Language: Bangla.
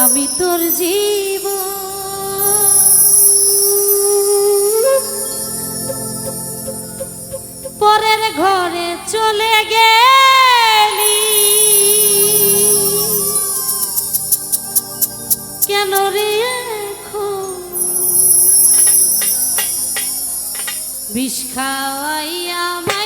আমি তোর জীব পরের ঘরে চলে গেলি। কেন রে এখন? বিষ খাওয়াই আমার